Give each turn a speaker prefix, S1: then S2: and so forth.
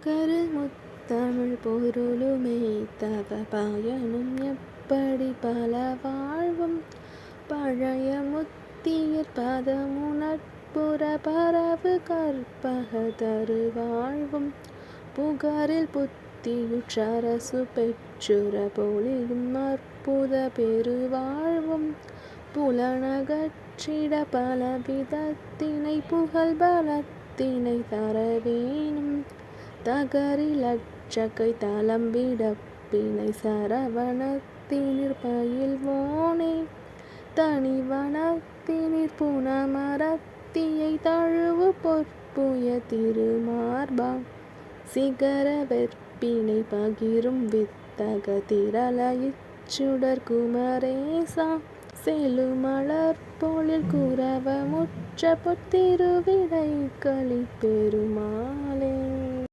S1: கரு முத்தமிழ் பொருளுமே தவ பயனும் எப்படி பல வாழ்வும் பழைய முத்தியர் பதமுனட்புற பரவு கற்பக தரு வாழ்வும் புகாரில் புத்தியுற்றரசு பெற்றுற பொழியும் அற்புத பெருவாழ்வும் புலனகற்றிட பலவிதத்தினை புகழ் பலத்தினை தரவேணும் தகரிலற்றகை தளம்பிடப்பினை சரவணத்தினிற் பயில்வோனே தனிவனத்தினிற் புனமரத்தியை தழுவு பொற்புய திருமார்பா சிகர வெற்பினை பகிரும் வித்தக திரளயிற் சுடர்க்குமரேசா செழுமலர்ப்பொழில் குரவமுற்ற பொத்திருவிடைக்களிப் பெருமா